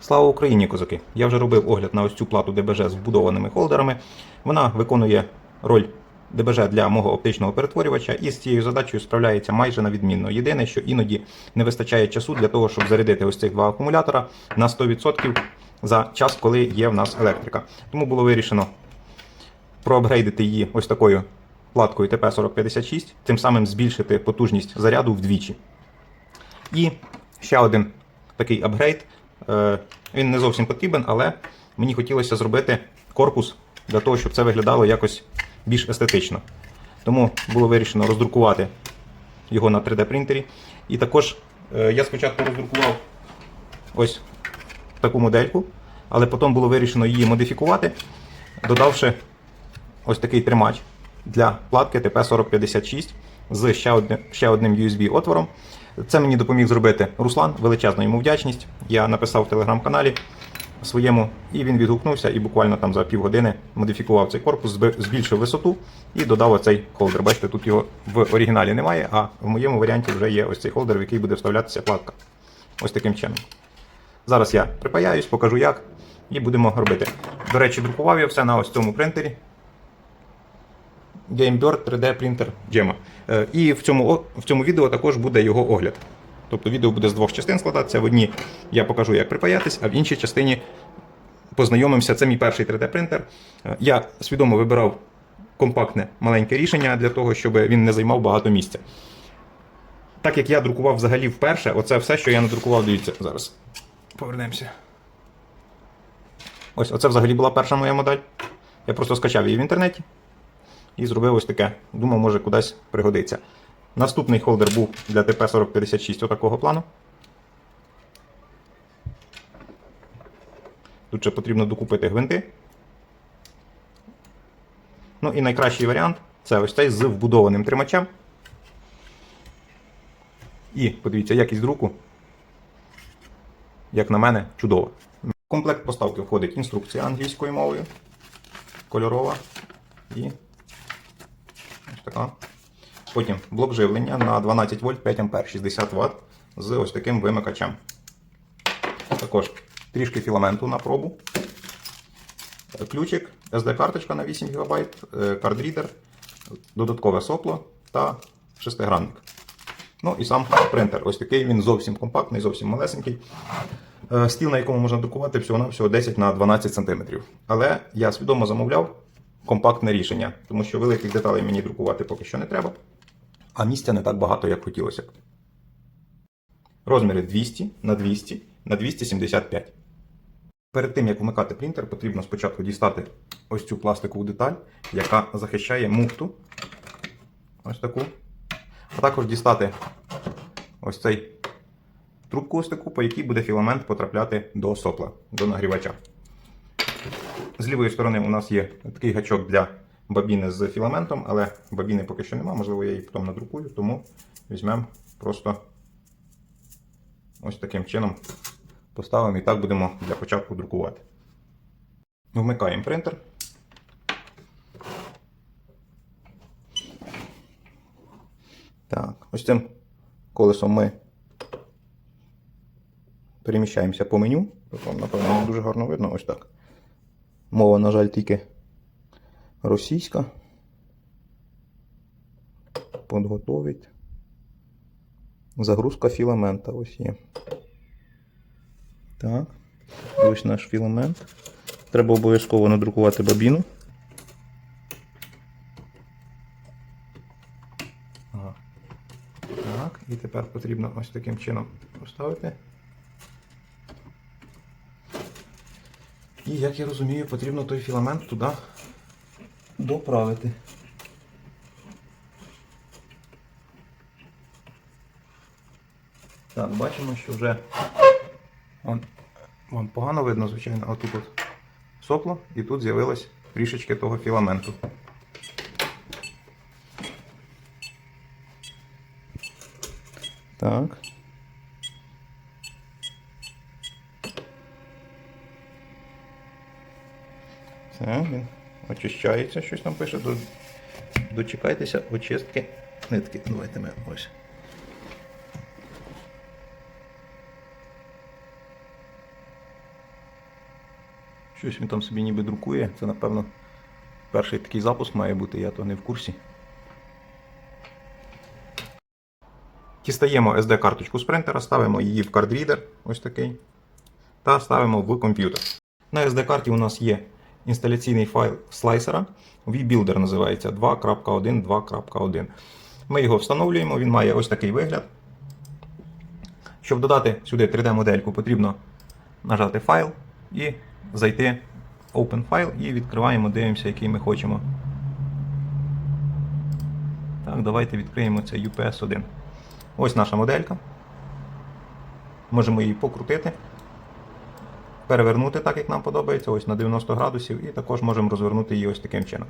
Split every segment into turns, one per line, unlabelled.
Слава Україні, козаки! Я вже робив огляд на ось цю плату ДБЖ з вбудованими холдерами. Вона виконує роль ДБЖ для мого оптичного перетворювача і з цією задачею справляється майже на відмінно. Єдине, що іноді не вистачає часу для того, щоб зарядити ось цих два акумулятора на 100% за час, коли є в нас електрика. Тому було вирішено проапгрейдити її ось такою платкою ТП-4056, тим самим збільшити потужність заряду вдвічі. І ще один такий апгрейд. Е, Він не зовсім потрібен, але мені хотілося зробити корпус для того, щоб це виглядало якось більш естетично. Тому було вирішено роздрукувати його на 3D принтері. І також е, я спочатку роздрукував ось таку модельку, але потім було вирішено її модифікувати, додавши ось такий тримач для платки TP4056 з ще одним USB-отвором. Це мені допоміг зробити Руслан, величезна йому вдячність. Я написав в телеграм-каналі своєму, і він відгукнувся і буквально там за півгодини модифікував цей корпус, збільшив висоту і додав оцей холдер. Бачите, тут його в оригіналі немає, а в моєму варіанті вже є ось цей холдер, в який буде вставлятися платка. Ось таким чином. Зараз я припаяюсь, покажу як, і будемо робити. До речі, друкував я все на ось цьому принтері. GameBird 3D принтер Gemma. Е, І в цьому, в цьому відео також буде його огляд. Тобто відео буде з двох частин складатися. В одній я покажу, як припаятись, а в іншій частині познайомимося. Це мій перший 3D принтер. Е, Я свідомо вибирав компактне маленьке рішення для того, щоб він не займав багато місця. Так як я друкував взагалі вперше, оце все, що я надрукував, дивіться зараз. Повернемося. Ось, оце взагалі була перша моя модель. Я просто скачав її в інтернеті і зробив ось таке. Думав, може кудись пригодиться. Наступний холдер був для ТП-4056 отакого плану. Тут ще потрібно докупити гвинти. Ну і найкращий варіант це ось цей з вбудованим тримачем. І подивіться, якість друку, як на мене, чудова. В комплект поставки входить інструкція англійською мовою, кольорова і така. Потім блок живлення на 12 вольт 5 ампер 60 Вт з ось таким вимикачем. Також трішки філаменту на пробу. Ключик, SD-карточка на 8 ГБ, кардрідер, додаткове сопло та шестигранник. Ну і сам принтер. Ось такий він зовсім компактний, зовсім малесенький. Е, Стіл, на якому можна друкувати всього на всього 10 на 12 см. Але я свідомо замовляв компактне рішення, тому що великих деталей мені друкувати поки що не треба, а місця не так багато, як хотілося б. Розміри 200 на 200 на 275. Перед тим, як вмикати принтер, потрібно спочатку дістати ось цю пластикову деталь, яка захищає муфту. Ось таку. А також дістати ось цей трубку ось таку, по якій буде філамент потрапляти до сопла, до нагрівача. З лівої сторони у нас є такий гачок для бабіни з філаментом, але бабіни поки що немає, можливо, я її потім надрукую, тому візьмемо просто ось таким чином поставимо і так будемо для початку друкувати. Вмикаємо принтер. Так, ось цим колесом ми переміщаємося по меню. Вам, напевно, не дуже гарно видно. Ось так. Мова, на жаль, тільки російська. Подготовить. Загрузка філамента ось є. Так. Ось наш філамент. Треба обов'язково надрукувати бабіну. Ага. Так, і тепер потрібно ось таким чином поставити. І, як я розумію, потрібно той філамент туди доправити. Так, бачимо, що вже Вон, вон погано видно, звичайно, а тут от сопло і тут з'явилось трішечки того філаменту. Так. Все, він очищається, щось там пише. Дочекайтеся очистки нитки. Давайте ми ось. Щось він там собі ніби друкує. Це, напевно, перший такий запуск має бути, я то не в курсі. Дістаємо SD-карточку з принтера, ставимо її в кардрідер, ось такий, та ставимо в комп'ютер. На SD-карті у нас є інсталяційний файл слайсера, vBuilder називається 2.1, 2.1. Ми його встановлюємо, він має ось такий вигляд. Щоб додати сюди 3D-модельку, потрібно нажати файл і зайти в Open File і відкриваємо, дивимося, який ми хочемо. Так, давайте відкриємо це UPS 1. Ось наша моделька. Можемо її покрутити, перевернути так, як нам подобається, ось на 90 градусів, і також можемо розвернути її ось таким чином.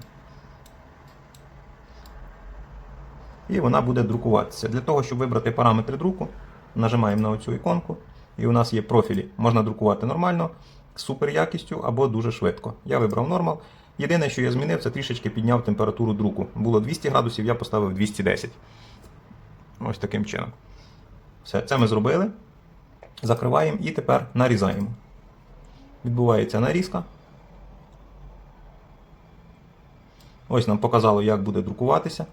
І вона буде друкуватися. Для того, щоб вибрати параметри друку, нажимаємо на оцю іконку, і у нас є профілі. Можна друкувати нормально, з супер якістю або дуже швидко. Я вибрав нормал. Єдине, що я змінив, це трішечки підняв температуру друку. Було 200 градусів, я поставив 210. Ось таким чином. Все, це ми зробили. Закриваємо і тепер нарізаємо. Відбувається нарізка. Ось нам показало, як буде друкуватися.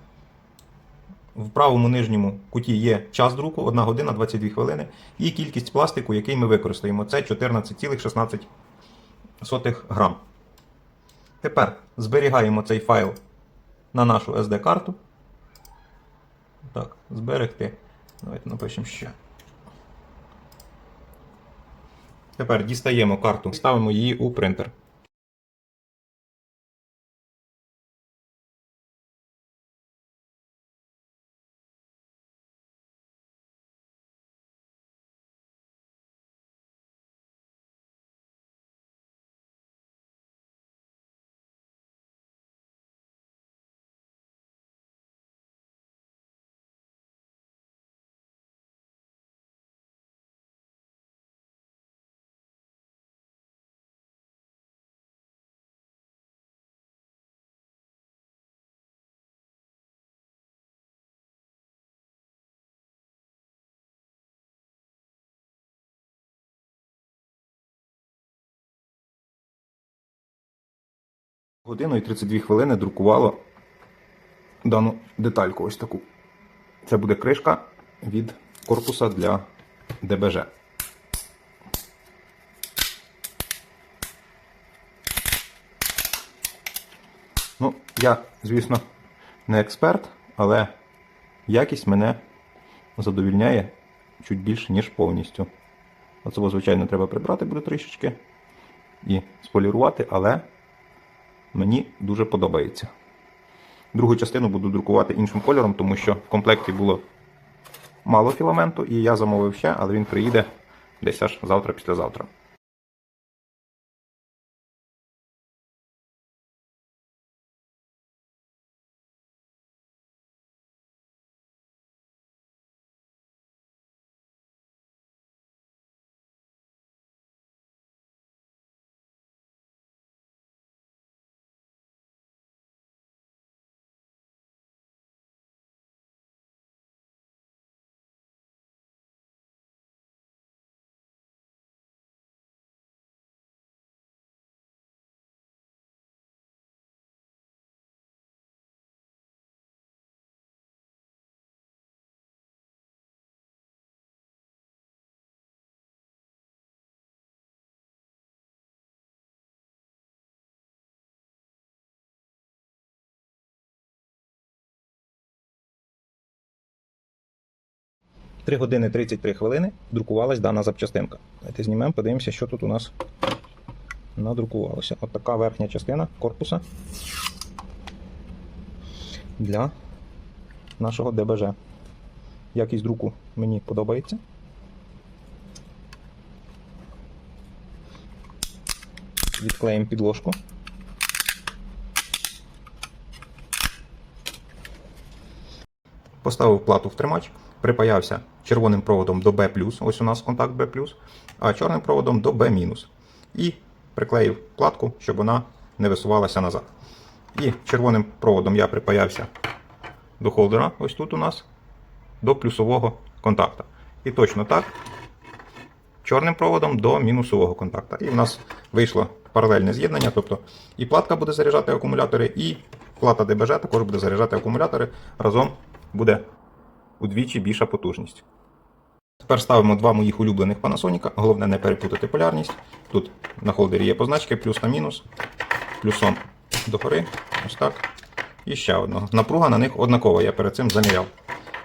В правому нижньому куті є час друку 1 година 22 хвилини і кількість пластику, який ми використаємо. Це 14,16 грам. Тепер зберігаємо цей файл на нашу SD-карту. Так, зберегти. Давайте напишемо ще. Тепер дістаємо карту, ставимо її у принтер. Годину і 32 хвилини друкувало дану детальку ось таку. Це буде кришка від корпуса для ДБЖ. Ну, я, звісно, не експерт, але якість мене задовільняє чуть більше, ніж повністю. Оце, звичайно, треба прибрати буде трішечки і сполірувати, але мені дуже подобається. Другу частину буду друкувати іншим кольором, тому що в комплекті було мало філаменту, і я замовив ще, але він приїде десь аж завтра-післязавтра. Три години 33 хвилини друкувалась дана запчастинка. Давайте знімемо, подивимося, що тут у нас надрукувалося. От така верхня частина корпуса для нашого ДБЖ. Якість друку мені подобається. Відклеїмо підложку. Поставив плату в тримач, припаявся червоним проводом до B+, ось у нас контакт B+, а чорним проводом до B-. І приклеїв платку, щоб вона не висувалася назад. І червоним проводом я припаявся до холдера, ось тут у нас, до плюсового контакта. І точно так, чорним проводом до мінусового контакта. І в нас вийшло паралельне з'єднання, тобто і платка буде заряджати акумулятори, і плата ДБЖ також буде заряджати акумулятори. Разом буде удвічі більша потужність. Тепер ставимо два моїх улюблених Panasonic. Головне не перепутати полярність. Тут на холдері є позначки плюс та мінус. Плюсом догори. Ось так. І ще одного. Напруга на них однакова, я перед цим заміряв.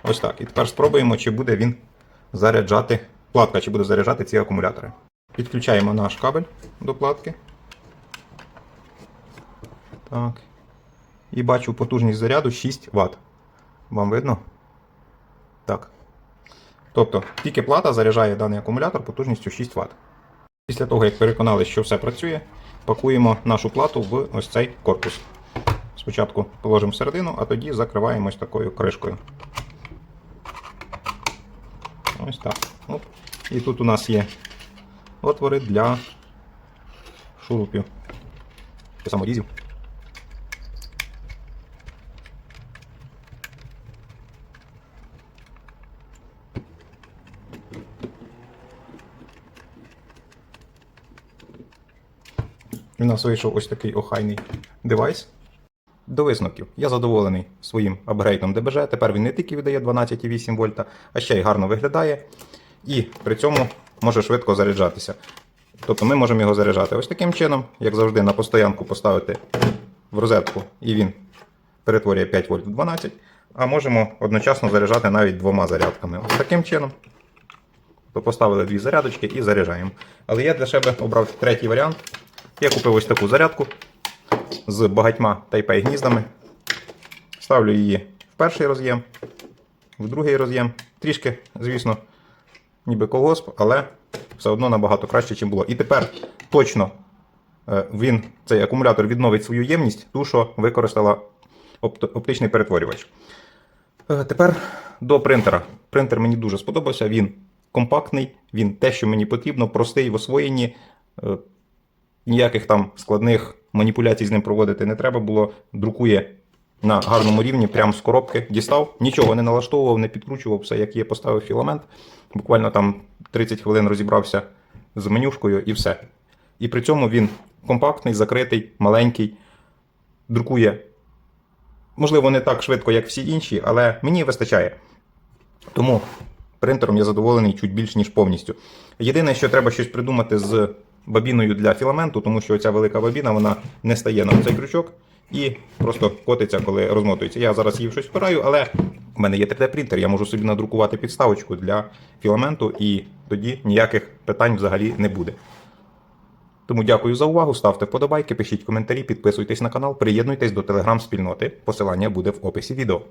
Ось так. І тепер спробуємо, чи буде він заряджати, платка, чи буде заряджати ці акумулятори. Підключаємо наш кабель до платки. Так. І бачу потужність заряду 6 Вт. Вам видно? Так. Тобто тільки плата заряджає даний акумулятор потужністю 6 Вт. Після того, як переконалися, що все працює, пакуємо нашу плату в ось цей корпус. Спочатку положимо всередину, а тоді закриваємо ось такою кришкою. Ось так. Оп. І тут у нас є отвори для шурупів. Саморізів. У нас вийшов ось такий охайний девайс. До висновків. Я задоволений своїм апгрейдом ДБЖ. Тепер він не тільки видає 12,8 вольта, а ще й гарно виглядає. І при цьому може швидко заряджатися. Тобто ми можемо його заряджати ось таким чином, як завжди, на постоянку поставити в розетку, і він перетворює 5 вольт в 12. А можемо одночасно заряджати навіть двома зарядками. Ось таким чином. То поставили дві зарядочки і заряджаємо. Але я для себе обрав третій варіант. Я купив ось таку зарядку з багатьма Type-A гніздами. Ставлю її в перший роз'єм, в другий роз'єм. Трішки, звісно, ніби колгосп, але все одно набагато краще, ніж було. І тепер точно е, він, цей акумулятор відновить свою ємність, ту, що використала опт- оптичний перетворювач. Е, Тепер до принтера. Принтер мені дуже сподобався. Він компактний, він те, що мені потрібно, простий в освоєнні. Ніяких там складних маніпуляцій з ним проводити не треба було. Друкує на гарному рівні, прямо з коробки. Дістав, нічого не налаштовував, не підкручував, все як є, поставив філамент. Буквально там 30 хвилин розібрався з менюшкою і все. І при цьому він компактний, закритий, маленький, друкує. Можливо, не так швидко, як всі інші, але мені вистачає. Тому принтером я задоволений чуть більш ніж повністю. Єдине, що треба щось придумати з бабіною для філаменту, тому що ця велика бабіна вона не стає на цей крючок і просто котиться, коли розмотується. Я зараз її щось впираю, але в мене є 3D-принтер, я можу собі надрукувати підставочку для філаменту, і тоді ніяких питань взагалі не буде. Тому дякую за увагу. Ставте вподобайки, пишіть коментарі, підписуйтесь на канал, приєднуйтесь до телеграм-спільноти. Посилання буде в описі відео.